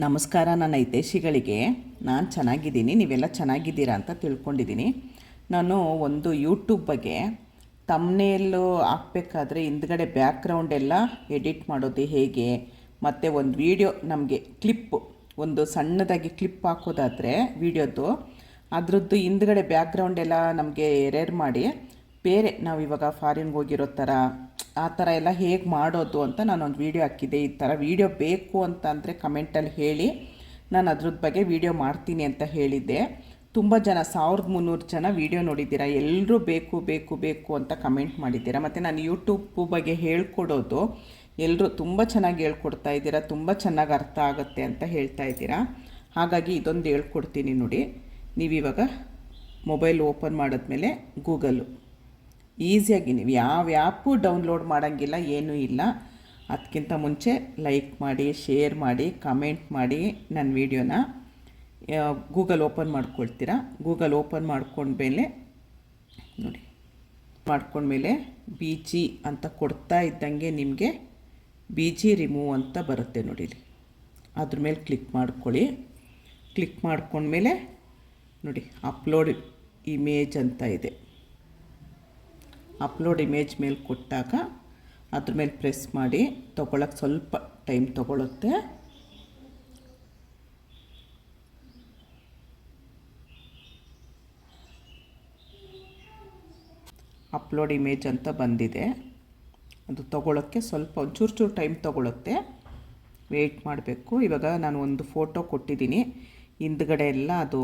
ನಮಸ್ಕಾರ ನನ್ನ ಹಿತೈಷಿಗಳಿಗೆ. ನಾನು ಚೆನ್ನಾಗಿದ್ದೀನಿ, ನೀವೆಲ್ಲ ಚೆನ್ನಾಗಿದ್ದೀರಾ ಅಂತ ತಿಳ್ಕೊಂಡಿದ್ದೀನಿ. ನಾನು ಒಂದು ಯೂಟ್ಯೂಬ್ ಬಗ್ಗೆ ತಮ್ಮನೇಲು ಹಾಕ್ಬೇಕಾದ್ರೆ ಹಿಂದ್ಗಡೆ ಬ್ಯಾಕ್ಗ್ರೌಂಡ್ ಎಲ್ಲ ಎಡಿಟ್ ಮಾಡೋದು ಹೇಗೆ, ಮತ್ತು ಒಂದು ವೀಡಿಯೋ ನಮಗೆ ಕ್ಲಿಪ್ಪು ಒಂದು ಸಣ್ಣದಾಗಿ ಕ್ಲಿಪ್ ಹಾಕೋದಾದರೆ ವೀಡಿಯೋದು ಅದರದ್ದು ಹಿಂದ್ಗಡೆ ಬ್ಯಾಕ್ಗ್ರೌಂಡ್ ಎಲ್ಲ ನಮಗೆ ಎರೇರ್ ಮಾಡಿ, ಬೇರೆ ನಾವು ಇವಾಗ ಫಾರಿನ್ಗೆ ಹೋಗಿರೋ ಥರ ಆ ಥರ ಎಲ್ಲ ಹೇಗೆ ಮಾಡೋದು ಅಂತ ನಾನೊಂದು ವೀಡಿಯೋ ಹಾಕಿದ್ದೆ. ಈ ಥರ ವೀಡಿಯೋ ಬೇಕು ಅಂತ ಅಂದರೆ ಕಮೆಂಟಲ್ಲಿ ಹೇಳಿ, ನಾನು ಅದ್ರದ್ದು ಬಗ್ಗೆ ವೀಡಿಯೋ ಮಾಡ್ತೀನಿ ಅಂತ ಹೇಳಿದ್ದೆ. ತುಂಬ ಜನ, ಸಾವಿರದ ಮುನ್ನೂರು ಜನ ವೀಡಿಯೋ ನೋಡಿದ್ದೀರಾ? ಎಲ್ಲರೂ ಬೇಕು ಬೇಕು ಬೇಕು ಅಂತ ಕಮೆಂಟ್ ಮಾಡಿದ್ದೀರಾ? ಮತ್ತು ನಾನು ಯೂಟ್ಯೂಬ್ ಬಗ್ಗೆ ಹೇಳ್ಕೊಡೋದು ಎಲ್ಲರೂ ತುಂಬ ಚೆನ್ನಾಗಿ ಹೇಳ್ಕೊಡ್ತಾ ಇದ್ದೀರಾ? ತುಂಬ ಚೆನ್ನಾಗಿ ಅರ್ಥ ಆಗುತ್ತೆ ಅಂತ ಹೇಳ್ತಾ ಇದ್ದೀರಾ? ಹಾಗಾಗಿ ಇದೊಂದು ಹೇಳ್ಕೊಡ್ತೀನಿ ನೋಡಿ. ನೀವಿವಾಗ ಮೊಬೈಲ್ ಓಪನ್ ಮಾಡಿದ್ಮೇಲೆ ಗೂಗಲ್ಲು ಈಸಿಯಾಗಿ ನೀವು ಯಾವ ಆ್ಯಪು ಡೌನ್ಲೋಡ್ ಮಾಡೋಂಗಿಲ್ಲ, ಏನೂ ಇಲ್ಲ. ಅದಕ್ಕಿಂತ ಮುಂಚೆ ಲೈಕ್ ಮಾಡಿ, ಶೇರ್ ಮಾಡಿ, ಕಮೆಂಟ್ ಮಾಡಿ ನನ್ನ ವಿಡಿಯೋನ ಗೂಗಲ್ ಓಪನ್ ಮಾಡ್ಕೊಳ್ತೀರಾ? ಗೂಗಲ್ ಓಪನ್ ಮಾಡ್ಕೊಂಡ್ಮೇಲೆ, ನೋಡಿ, ಮಾಡ್ಕೊಂಡ್ಮೇಲೆ ಬಿ ಜಿ ಅಂತ ಕೊಡ್ತಾ ಇದ್ದಂಗೆ ನಿಮಗೆ ಬಿ ಜಿ ರಿಮೂವ್ ಅಂತ ಬರುತ್ತೆ ನೋಡಿ ಅದ್ರ ಮೇಲೆ ಕ್ಲಿಕ್ ಮಾಡ್ಕೊಳ್ಳಿ. ಕ್ಲಿಕ್ ಮಾಡ್ಕೊಂಡ್ಮೇಲೆ, ನೋಡಿ, ಅಪ್ಲೋಡ್ ಇಮೇಜ್ ಅಂತ ಇದೆ. ಅಪ್ಲೋಡ್ ಇಮೇಜ್ ಮೇಲೆ ಕೊಟ್ಟಾಗ ಅದ್ರ ಮೇಲೆ ಪ್ರೆಸ್ ಮಾಡಿ ತೊಗೊಳಕ್ಕೆ ಸ್ವಲ್ಪ ಟೈಮ್ ತೊಗೊಳುತ್ತೆ. ಅಪ್ಲೋಡ್ ಇಮೇಜ್ ಅಂತ ಬಂದಿದೆ. ಅದು ತೊಗೊಳಕ್ಕೆ ಸ್ವಲ್ಪ ಒಂಚೂರು ಚೂರು ಟೈಮ್ ತೊಗೊಳುತ್ತೆ. ವೆಯ್ಟ್ ಮಾಡಬೇಕು. ಇವಾಗ ನಾನು ಒಂದು ಫೋಟೋ ಕೊಟ್ಟಿದ್ದೀನಿ. ಹಿಂದ್ಗಡೆ ಎಲ್ಲ ಅದು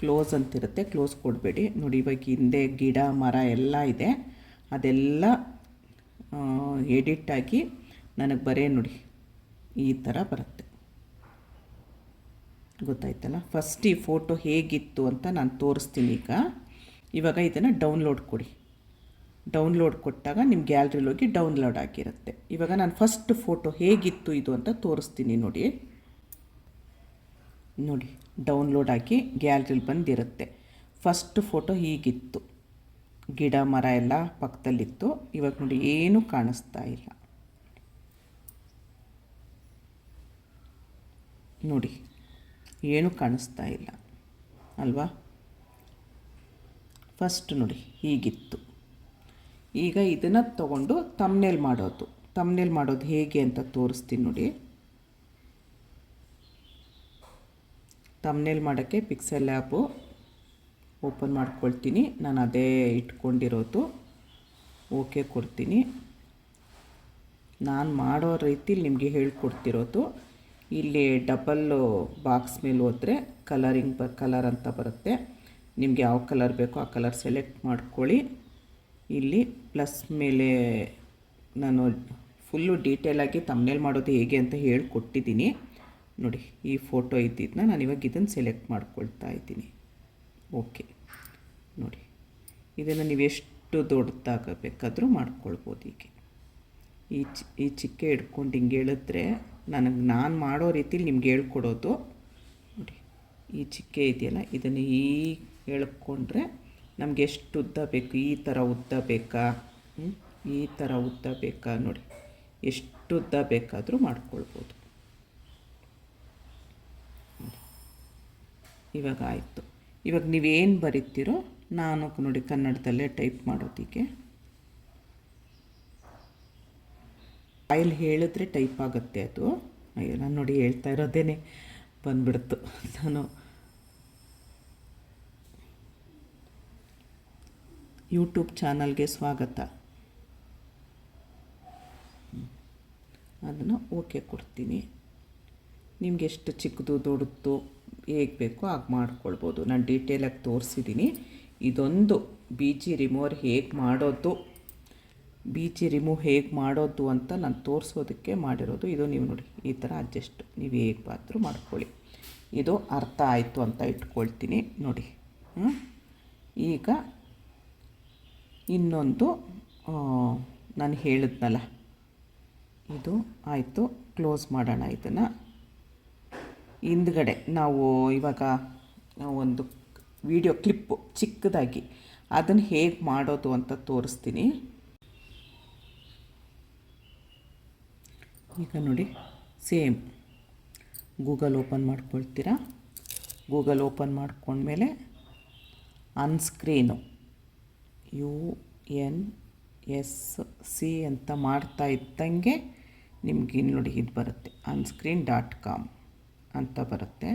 ಕ್ಲೋಸ್ ಅಂತಿರುತ್ತೆ, ಕ್ಲೋಸ್ ಕೊಡಬೇಡಿ. ನೋಡಿ, ಇವಾಗ ಹಿಂದೆ ಗಿಡ, ಮರ ಎಲ್ಲ ಇದೆ. ಅದೆಲ್ಲ ಎಡಿಟ್ ಆಗಿ ನನಗೆ ಬರೇ ನೋಡಿ, ಈ ಥರ ಬರುತ್ತೆ. ಗೊತ್ತಾಯ್ತಲ್ಲ? ಫಸ್ಟ್ ಈ ಫೋಟೋ ಹೇಗಿತ್ತು ಅಂತ ನಾನು ತೋರಿಸ್ತೀನಿ ಈಗ. ಇವಾಗ ಇದನ್ನು ಡೌನ್ಲೋಡ್ ಕೊಡಿ. ಡೌನ್ಲೋಡ್ ಕೊಟ್ಟಾಗ ನಿಮ್ಮ ಗ್ಯಾಲ್ರಿಲಿ ಹೋಗಿ ಡೌನ್ಲೋಡ್ ಆಗಿರುತ್ತೆ. ಇವಾಗ ನಾನು ಫಸ್ಟ್ ಫೋಟೋ ಹೇಗಿತ್ತು ಇದು ಅಂತ ತೋರಿಸ್ತೀನಿ ನೋಡಿ. ನೋಡಿ. ಡೌನ್ಲೋಡ್ ಹಾಕಿ ಗ್ಯಾಲ್ರಿಲಿ ಬಂದಿರುತ್ತೆ. ಫಸ್ಟ್ ಫೋಟೋ ಹೀಗಿತ್ತು. ಗಿಡ, ಮರ ಎಲ್ಲ ಪಕ್ಕದಲ್ಲಿತ್ತು. ಇವಾಗ ನೋಡಿ, ಏನೂ ಕಾಣಿಸ್ತಾ ಇಲ್ಲ. ನೋಡಿ, ಏನೂ ಕಾಣಿಸ್ತಾ ಇಲ್ಲ. ಅಲ್ವಾ? ಫಸ್ಟ್ ನೋಡಿ, ಹೀಗಿತ್ತು. ಈಗ ಇದನ್ನು ತಗೊಂಡು ತಮ್ನೇಲ್ ಮಾಡೋದು. ತಮ್ನೇಲ್ ಮಾಡೋದು ಹೇಗೆ ಅಂತ ತೋರಿಸ್ತೀನಿ ನೋಡಿ. ತಮ್ನೇಲ್ ಮಾಡೋಕ್ಕೆ ಪಿಕ್ಸೆಲ್ ಆ್ಯಪು ಓಪನ್ ಮಾಡ್ಕೊಳ್ತೀನಿ. ನಾನು ಅದೇ ಇಟ್ಕೊಂಡಿರೋದು. ಓಕೆ ಕೊಡ್ತೀನಿ. ನಾನು ಮಾಡೋ ರೀತಿಲಿ ನಿಮಗೆ ಹೇಳ್ಕೊಡ್ತಿರೋದು. ಇಲ್ಲಿ ಡಬಲ್ಲು ಬಾಕ್ಸ್ ಮೇಲೆ ಹೋದರೆ ಕಲರಿಂಗ್ ಬ ಕಲರ್ ಅಂತ ಬರುತ್ತೆ. ನಿಮಗೆ ಯಾವ ಕಲರ್ ಬೇಕೋ ಆ ಕಲರ್ ಸೆಲೆಕ್ಟ್ ಮಾಡ್ಕೊಳ್ಳಿ. ಇಲ್ಲಿ ಪ್ಲಸ್ ಮೇಲೆ ನಾನು ಫುಲ್ಲು ಡೀಟೇಲಾಗಿ ತಮ್ನೇಲ್ ಮಾಡೋದು ಹೇಗೆ ಅಂತ ಹೇಳ್ಕೊಟ್ಟಿದ್ದೀನಿ. ನೋಡಿ, ಈ ಫೋಟೋ ಇದ್ದಿದ್ದನ್ನ ನಾನು ಇವಾಗ ಇದನ್ನು ಸೆಲೆಕ್ಟ್ ಮಾಡ್ಕೊಳ್ತಾ ಇದ್ದೀನಿ. ಓಕೆ ನೋಡಿ, ಇದನ್ನು ನೀವು ಎಷ್ಟು ದೊಡ್ಡದಾಗಬೇಕಾದ್ರೂ ಮಾಡ್ಕೊಳ್ಬೋದು ಹೀಗೆ. ಈ ಚಿ, ಈ ಚಿಕ್ಕೆ ಹಿಡ್ಕೊಂಡು ಹಿಂಗೆ ಹೇಳಿದ್ರೆ ನನಗೆ ನಾನು ಮಾಡೋ ರೀತಿಲಿ ನಿಮ್ಗೆ ಹೇಳ್ಕೊಡೋದು. ನೋಡಿ, ಈ ಚಿಕ್ಕೆ ಇದೆಯಲ್ಲ, ಇದನ್ನು ಈ ಹೇಳ್ಕೊಂಡ್ರೆ ನಮಗೆ ಎಷ್ಟು ಉದ್ದ ಬೇಕು, ಈ ಥರ ಉದ್ದ ಬೇಕಾ? ಈ ಥರ ಉದ್ದ ಬೇಕಾ? ನೋಡಿ, ಎಷ್ಟು ಉದ್ದ ಬೇಕಾದರೂ ಮಾಡ್ಕೊಳ್ಬೋದು. ಇವಾಗ ಆಯಿತು ಇವಾಗ ನೀವೇನು ಬರೀತೀರೋ ನಾನು ನೋಡಿ ಕನ್ನಡದಲ್ಲೇ ಟೈಪ್ ಮಾಡೋದಕ್ಕೆ ಫೈಲ್ ಹೇಳಿದ್ರೆ ಟೈಪ್ ಆಗುತ್ತೆ ಅದು. ಅಯ್ಯೋ, ನಾನು ನೋಡಿ ಹೇಳ್ತಾ ಇರೋದೇನೆ ಬಂದ್ಬಿಡ್ತು. ನಾನು ಯೂಟ್ಯೂಬ್ ಚಾನಲ್ಗೆ ಸ್ವಾಗತ. ಅದನ್ನು ಓಕೆ ಕೊಡ್ತೀನಿ. ನಿಮ್ಗೆ ಎಷ್ಟು ಚಿಕ್ಕದು ದೊಡ್ಡದು ಹೇಗೆ ಬೇಕೋ ಹಾಗೆ ಮಾಡ್ಕೊಳ್ಬೋದು. ನಾನು ಡೀಟೇಲಾಗಿ ತೋರಿಸಿದ್ದೀನಿ ಇದೊಂದು ಬಿ ಜಿ ರಿಮೂವರ್ ಹೇಗೆ ಮಾಡೋದು ಬಿ ಜಿ ರಿಮೂವ್ ಹೇಗೆ ಮಾಡೋದು ಅಂತ ನಾನು ತೋರಿಸೋದಕ್ಕೆ ಮಾಡಿರೋದು. ಇದು ನೀವು ನೋಡಿ, ಈ ಥರ ಅಡ್ಜಸ್ಟ್ ನೀವು ಹೇಗೆ ಬಾದರೂ ಮಾಡ್ಕೊಳ್ಳಿ. ಇದು ಅರ್ಥ ಆಯಿತು ಅಂತ ಇಟ್ಕೊಳ್ತೀನಿ ನೋಡಿ. ಈಗ ಇನ್ನೊಂದು ನಾನು ಹೇಳಿದ್ನಲ್ಲ. ಇದು ಆಯಿತು ಕ್ಲೋಸ್ ಮಾಡೋಣ ಇದನ್ನು. ಹಿಂದ್ಗಡೆ ನಾವು ಇವಾಗ ಒಂದು ವಿಡಿಯೋ ಕ್ಲಿಪ್ಪು ಚಿಕ್ಕದಾಗಿ ಅದನ್ನು ಹೇಗೆ ಮಾಡೋದು ಅಂತ ತೋರಿಸ್ತೀನಿ. ಈಗ ನೋಡಿ, ಸೇಮ್. ಗೂಗಲ್ ಓಪನ್ ಮಾಡ್ಕೊಳ್ತೀರಾ? ಗೂಗಲ್ ಓಪನ್ ಮಾಡ್ಕೊಂಡ್ಮೇಲೆ Unscreen. U N S C ಅಂತ ಮಾಡ್ತಾ ಇದ್ದಂಗೆ ನಿಮ್ಗೆ ನೋಡಿ ಇದು ಬರುತ್ತೆ. Unscreen dot com. ಅಂತ ಬರುತ್ತೆ.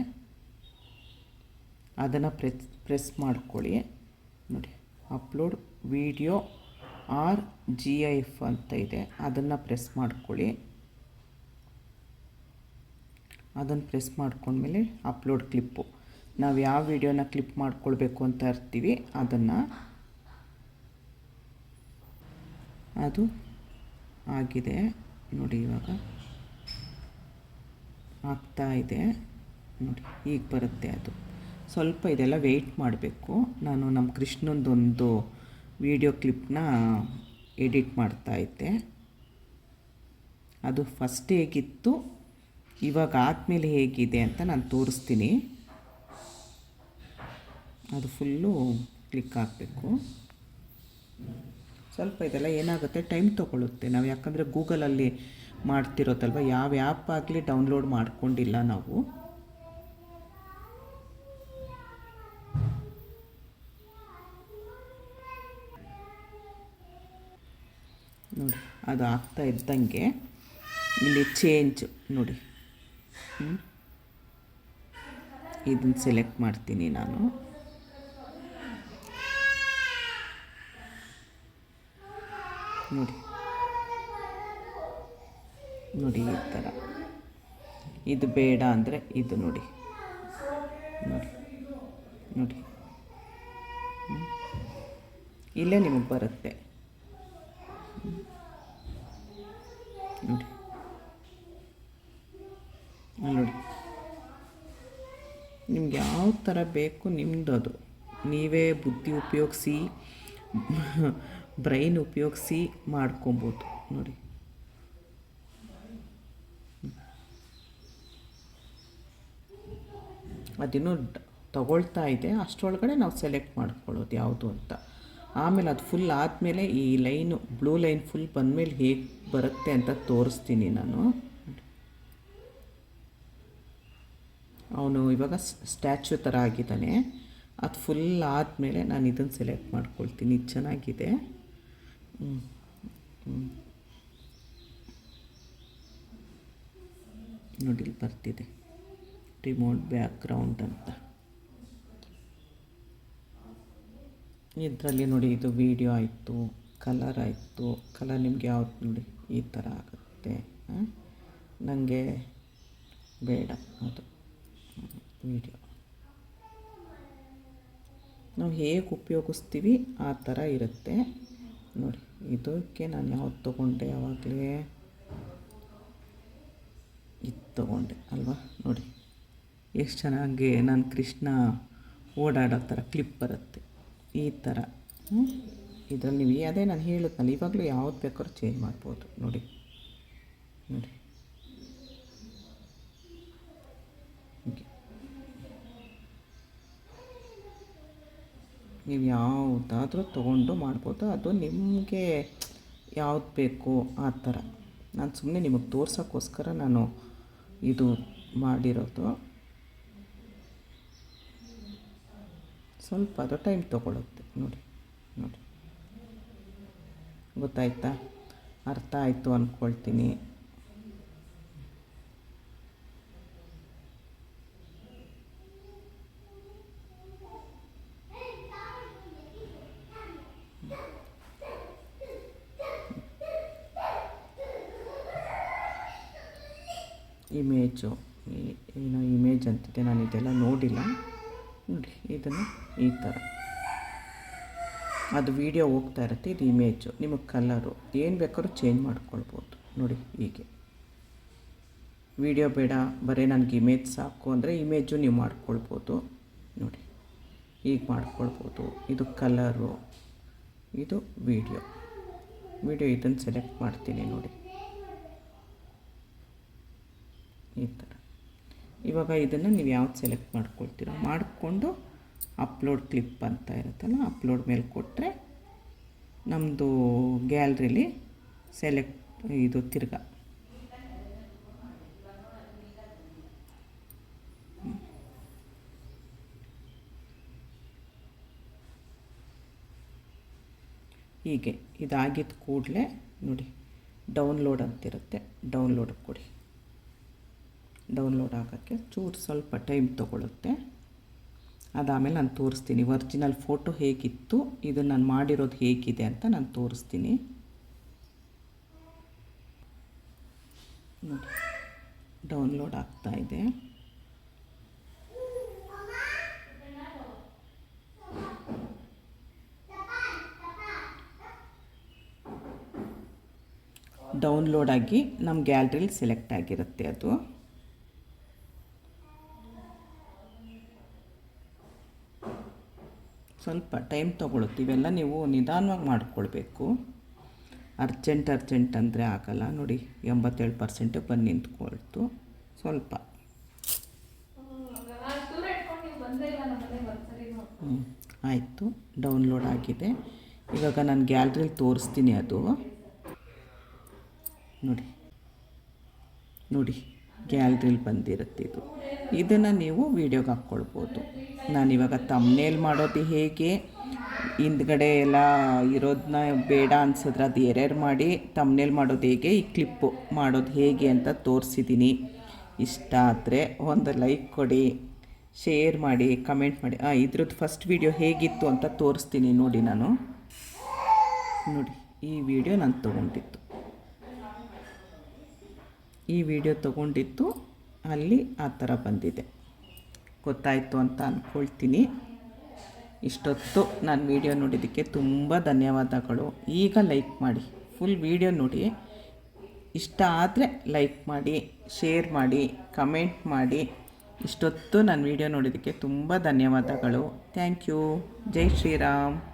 ಅದನ್ನು ಪ್ರೆಸ್ ಪ್ರೆಸ್ ಮಾಡ್ಕೊಳ್ಳಿ. ನೋಡಿ, upload video or G I F ಅಂತ ಇದೆ. ಅದನ್ನು ಪ್ರೆಸ್ ಮಾಡ್ಕೊಳ್ಳಿ. ಅದನ್ನು ಪ್ರೆಸ್ ಮಾಡ್ಕೊಂಡ್ಮೇಲೆ ಅಪ್ಲೋಡ್ ಕ್ಲಿಪ್ಪು. ನಾವು ಯಾವ ವಿಡಿಯೋನ ಕ್ಲಿಪ್ ಮಾಡ್ಕೊಳ್ಬೇಕು ಅಂತ ಇರ್ತೀವಿ, ಅದನ್ನು ಅದು ಆಗಿದೆ. ನೋಡಿ ಇವಾಗ ಆಗ್ತಾ ಇದೆ. ನೋಡಿ ಈಗ ಬರುತ್ತೆ ಅದು. ಸ್ವಲ್ಪ ಇದೆಲ್ಲ ವೆಯ್ಟ್ ಮಾಡಬೇಕು. ನಾನು ನಮ್ಮ ಕೃಷ್ಣಂದೊಂದು ವಿಡಿಯೋ ಕ್ಲಿಪ್ನ ಎಡಿಟ್ ಮಾಡ್ತಾ ಇದ್ದೆ. ಅದು ಫಸ್ಟ್ ಹೇಗಿತ್ತು? ಇವಾಗ ಆದಮೇಲೆ ಹೇಗಿದೆ ಅಂತ ನಾನು ತೋರಿಸ್ತೀನಿ. ಅದು ಫುಲ್ಲು ಕ್ಲಿಕ್ ಆಗಬೇಕು. ಸ್ವಲ್ಪ ಇದೆಲ್ಲ ಏನಾಗುತ್ತೆ? ಟೈಮ್ ತೊಗೊಳುತ್ತೆ. ನಾವು ಯಾಕಂದರೆ ಗೂಗಲಲ್ಲಿ ಮಾಡ್ತಿರೋದಲ್ವ ಯಾವ ಆ್ಯಪ್ ಆಗಲಿ ಡೌನ್ಲೋಡ್ ಮಾಡ್ಕೊಂಡಿಲ್ಲ ನಾವು. ನೋಡಿ, ಅದು ಆಗ್ತಾ ಇದ್ದಂಗೆ ಇಲ್ಲಿ ಚೇಂಜ್ ನೋಡಿ. ಇದನ್ನು ಸೆಲೆಕ್ಟ್ ಮಾಡ್ತೀನಿ ನಾನು. ನೋಡಿ. ನೋಡಿ ಈ ಥರ. ಇದು ಬೇಡ ಅಂದರೆ ಇದು ನೋಡಿ. ನೋಡಿ ನೋಡಿ. ಇಲ್ಲೇ ನಿಮಗೆ ಬರುತ್ತೆ. ನೋಡಿ. ನೋಡಿ. ನಿಮ್ಗೆ ಯಾವ ಥರ ಬೇಕು ನಿಮ್ಮದು ಅದು. ನೀವೇ ಬುದ್ಧಿ ಉಪಯೋಗಿಸಿ, ಬ್ರೈನ್ ಉಪಯೋಗಿಸಿ ಮಾಡ್ಕೊಬೋದು. ನೋಡಿ. ಅದಿನ್ನೂ ತಗೊಳ್ತಾ ಇದೆ. ಅಷ್ಟರೊಳಗಡೆ ನಾವು ಸೆಲೆಕ್ಟ್ ಮಾಡ್ಕೊಳ್ಳೋದು ಯಾವುದು ಅಂತ. ಆಮೇಲೆ ಅದು ಫುಲ್ ಆದಮೇಲೆ ಈ ಲೈನು ಬ್ಲೂ ಲೈನ್ ಫುಲ್ ಬಂದಮೇಲೆ ಹೇಗೆ ಬರುತ್ತೆ ಅಂತ ತೋರಿಸ್ತೀನಿ ನಾನು. ಅವನು ಇವಾಗ ಸ್ಟ್ಯಾಚ್ಯೂ ಥರ ಆಗಿದ್ದಾನೆ. ಅದು ಫುಲ್ ಆದಮೇಲೆ ನಾನು ಇದನ್ನು ಸೆಲೆಕ್ಟ್ ಮಾಡ್ಕೊಳ್ತೀನಿ. ಇದು ಚೆನ್ನಾಗಿದೆ. ನೋಡಿ ಬರ್ತಿದೆ. ರಿಮೋಟ್ ಬ್ಯಾಕ್ಗ್ರೌಂಡ್ ಅಂತ. ಇದರಲ್ಲಿ ನೋಡಿ, ಇದು ವಿಡಿಯೋ ಆಯಿತು ಕಲರ್ ಆಯಿತು ಕಲರ್ ನಿಮ್ಗೆ ಯಾವ್ದು ನೋಡಿ, ಈ ಥರ ಆಗುತ್ತೆ. ನನಗೆ ಬೇಡ ಅದು. ವಿಡಿಯೋ ನಾವು ಹೇಗೆ ಉಪಯೋಗಿಸ್ತೀವಿ, ಆ ಥರ ಇರುತ್ತೆ. ನೋಡಿ, ಇದಕ್ಕೆ ನಾನು ಯಾವ್ದು ತೊಗೊಂಡೆ ಯಾವಾಗಲೇ ಇದು ತೊಗೊಂಡೆ, ಅಲ್ವಾ? ನೋಡಿ. ಎಷ್ಟು ಚೆನ್ನಾಗಿ ನಾನು ಕೃಷ್ಣ ಓಡಾಡೋ ಥರ ಕ್ಲಿಪ್ ಬರುತ್ತೆ. ಈ ಥರ ಇದರಲ್ಲಿ ನೀವು ಅದೇ ನಾನು ಹೇಳಿದ್ನಲ್ಲ ಇವಾಗಲೂ ಯಾವ್ದು ಬೇಕಾದ್ರೂ ಚೇಂಜ್ ಮಾಡ್ಬೋದು. ನೋಡಿ. ನೋಡಿ. ನೀವು ಯಾವುದಾದ್ರೂ ತೊಗೊಂಡು ಮಾಡ್ಬೋದು. ಅದು ನಿಮಗೆ ಯಾವ್ದು ಬೇಕು ಆ ಥರ ನಾನು ಸುಮ್ಮನೆ ನಿಮಗೆ ತೋರ್ಸೋಕ್ಕೋಸ್ಕರ ನಾನು ಇದು ಮಾಡಿರೋದು. ಸ್ವಲ್ಪ ಅದು ಟೈಮ್ ತೊಗೊಳುತ್ತೆ. ನೋಡಿ ನೋಡಿ. ಗೊತ್ತಾಯ್ತಾ? ಅರ್ಥ ಆಯಿತು ಅಂದ್ಕೊಳ್ತೀನಿ ಇಮೇಜು ಏನೋ ಇಮೇಜ್ ಅಂತಿದೆ ನಾನು ಇದೆಲ್ಲ ನೋಡಿಲ್ಲ. ನೋಡಿ, ಇದನ್ನು ಈ ಥರ. ಅದು ವಿಡಿಯೋ ಹೋಗ್ತಾ ಇರುತ್ತೆ, ಇದು ಇಮೇಜು ನಿಮಗೆ ಕಲರು ಏನು ಬೇಕಾದ್ರೂ ಚೇಂಜ್ ಮಾಡ್ಕೊಳ್ಬೋದು. ನೋಡಿ ಹೀಗೆ. ವಿಡಿಯೋ ಬೇಡ, ಬರೀ ನನಗೆ ಇಮೇಜ್ ಸಾಕು ಅಂದರೆ ಇಮೇಜು ನೀವು ಮಾಡ್ಕೊಳ್ಬೋದು. ನೋಡಿ, ಹೀಗೆ ಮಾಡ್ಕೊಳ್ಬೋದು. ಇದು ಕಲರು ಇದು ವಿಡಿಯೋ ವಿಡಿಯೋ ಇದನ್ನು ಸೆಲೆಕ್ಟ್ ಮಾಡ್ತೀನಿ ನೋಡಿ. ಈ ಥರ. ಇವಾಗ ಇದನ್ನು ನೀವು ಯಾವ್ದು ಸೆಲೆಕ್ಟ್ ಮಾಡ್ಕೊಳ್ತೀರೋ? ಮಾಡಿಕೊಂಡು ಅಪ್ಲೋಡ್ ಕ್ಲಿಪ್ ಅಂತ ಇರುತ್ತಲ್ಲ ಅಪ್ಲೋಡ್ ಮೇಲೆ ಕೊಟ್ಟರೆ ನಮ್ಮದು ಗ್ಯಾಲ್ರಿಲಿ ಸೆಲೆಕ್ಟ್ ಇದು ತಿರ್ಗ. ಹೀಗೆ ಇದಾಗಿದ್ದ ಕೂಡಲೇ ನೋಡಿ ಡೌನ್ಲೋಡ್ ಅಂತಿರುತ್ತೆ ಡೌನ್ಲೋಡ್ ಕೊಡಿ. ಡೌನ್ಲೋಡ್ ಆಗೋಕ್ಕೆ ಚೂರು ಸ್ವಲ್ಪ ಟೈಮ್ ತೊಗೊಳುತ್ತೆ. ಅದಾದಮೇಲೆ ನಾನು ತೋರಿಸ್ತೀನಿ. ಒರಿಜಿನಲ್ ಫೋಟೋ ಹೇಗಿತ್ತು ಇದು ನಾನು ಮಾಡಿರೋದು ಹೇಗಿದೆ ಅಂತ ನಾನು ತೋರಿಸ್ತೀನಿ. ಡೌನ್ಲೋಡ್ ಆಗ್ತಾ ಇದೆ. ಡೌನ್ಲೋಡ್ ಆಗಿ ನಮ್ಮ ಗ್ಯಾಲ್ರಿಲಿ ಸೆಲೆಕ್ಟ್ ಆಗಿರುತ್ತೆ ಅದು. ಸ್ವಲ್ಪ ಟೈಮ್ ತೊಗೊಳುತ್ತೆ ಇವೆಲ್ಲ ನೀವು ನಿಧಾನವಾಗಿ ಮಾಡಿಕೊಳ್ಬೇಕು. ಅರ್ಜೆಂಟ್ ಅರ್ಜೆಂಟ್ ಅಂದರೆ ಆಗಲ್ಲ. ನೋಡಿ, ಎಂಬತ್ತೇಳು ಪರ್ಸೆಂಟ್ ಬಂದು ನಿಂತ್ಕೊಳ್ತು. ಸ್ವಲ್ಪ. ಹ್ಞೂ ಆಯಿತು. ಡೌನ್ಲೋಡ್ ಆಗಿದೆ. ಇವಾಗ ನಾನು ಗ್ಯಾಲ್ರಿಲಿ ತೋರಿಸ್ತೀನಿ ಅದು. ನೋಡಿ. ನೋಡಿ. ಗ್ಯಾಲ್ರಿಲಿ ಬಂದಿರುತ್ತೆ ಇದು. ಇದನ್ನು ನೀವು ವೀಡಿಯೋಗೆ ಹಾಕ್ಕೊಳ್ಬೋದು. ನಾನಿವಾಗ ತಮ್ಮನೇಲಿ ಮಾಡೋದು ಹೇಗೆ, ಹಿಂದ್ಗಡೆ ಎಲ್ಲ ಇರೋದನ್ನ ಬೇಡ ಅನ್ಸಿದ್ರೆ ಅದು ಎರೇರ್ ಮಾಡಿ ತಮ್ನೇಲ್ ಮಾಡೋದು ಹೇಗೆ, ಈ ಕ್ಲಿಪ್ಪು ಮಾಡೋದು ಹೇಗೆ ಅಂತ ತೋರಿಸಿದ್ದೀನಿ. ಇಷ್ಟ ಆದರೆ ಒಂದು ಲೈಕ್ ಕೊಡಿ ಶೇರ್ ಮಾಡಿ ಕಮೆಂಟ್ ಮಾಡಿ. ಹಾಂ ಇದ್ರದ್ದು ಫಸ್ಟ್ ವೀಡಿಯೋ ಹೇಗಿತ್ತು ಅಂತ ತೋರಿಸ್ತೀನಿ ನೋಡಿ ನಾನು. ನೋಡಿ, ಈ ವಿಡಿಯೋ ನಾನು ತೊಗೊಂಡಿತ್ತು ಈ ವಿಡಿಯೋ ತೊಗೊಂಡಿತ್ತು ಅಲ್ಲಿ ಆ ಥರ ಬಂದಿದೆ. ಗೊತ್ತಾಯಿತು ಅಂತ ಅಂದ್ಕೊಳ್ತೀನಿ ಇಷ್ಟೊತ್ತು ನಾನು ವಿಡಿಯೋ ನೋಡಿದ್ದಕ್ಕೆ ತುಂಬ ಧನ್ಯವಾದಗಳು. ಈಗ ಲೈಕ್ ಮಾಡಿ. ಫುಲ್ ವಿಡಿಯೋ ನೋಡಿ. ಇಷ್ಟ ಆದರೆ ಲೈಕ್ ಮಾಡಿ ಶೇರ್ ಮಾಡಿ ಕಮೆಂಟ್ ಮಾಡಿ. ಇಷ್ಟೊತ್ತು ನಾನು ವಿಡಿಯೋ ನೋಡಿದ್ದಕ್ಕೆ ತುಂಬ ಧನ್ಯವಾದಗಳು. ಥ್ಯಾಂಕ್ ಯು ಜೈ ಶ್ರೀರಾಮ್.